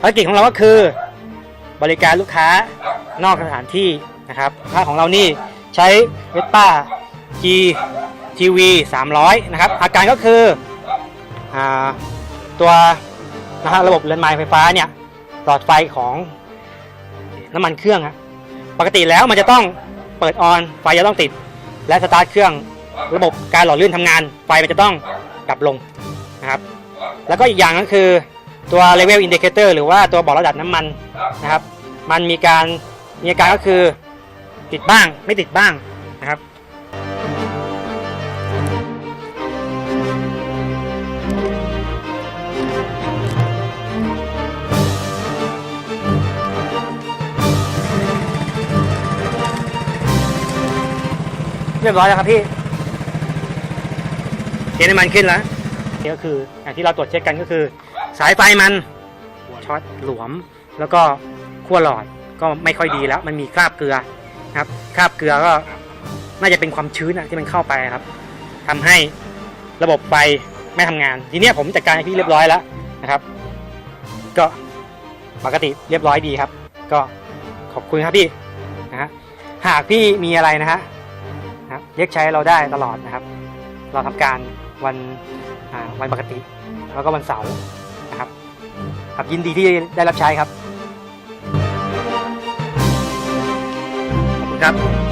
ภารกิจของเราก็คือบริการลูกค้านอกสถานที่นะครับค่าของเรานี่ใช้เวสป้า G TV 300 นะครับ อาการก็คืออตัวนะฮะระบบเรือนไม้ไฟฟ้าเนี่ยหลอดไฟของน้ำมันเครื่องอะปกติแล้วมันจะต้องเปิดออนไฟจะต้องติด และสตาร์ทเครื่องระบบการหล่อลื่นทำงาน ไฟมันจะต้องดับลงนะครับ แล้วก็อีกอย่างก็คือ ตัว level indicator หรือว่าตัวบอกระดับน้ำมันนะครับ มันมีการมีอาการก็คือติดบ้างไม่ติดบ้างนะครับเรียบร้อยแล้วครับพี่เทน้ำมันขึ้นแล้วนี่ก็คืออย่างที่เราตรวจเช็คกันก็คือ สายไฟมันช็อตหลวม แล้วก็ขั้วหลอดก็ไม่ค่อยดีแล้ว มันมีคราบเกลือครับคราบเกลือก็น่าจะเป็นความชื้นอะที่มันเข้าไปครับทำให้ระบบไฟไม่ทำงาน ทีนี้ผมจัดการให้พี่เรียบร้อยแล้วนะครับ ก็ปกติเรียบร้อยดีครับ ก็ขอบคุณครับพี่นะฮะหากพี่มีอะไรนะฮะนะเรียกใช้เราได้ตลอดนะครับ เราทำการวันอ่าวันปกติ แล้วก็วันเสาร์ ครับ ครับยินดีที่ได้รับใช้ครับ ขอบคุณครับ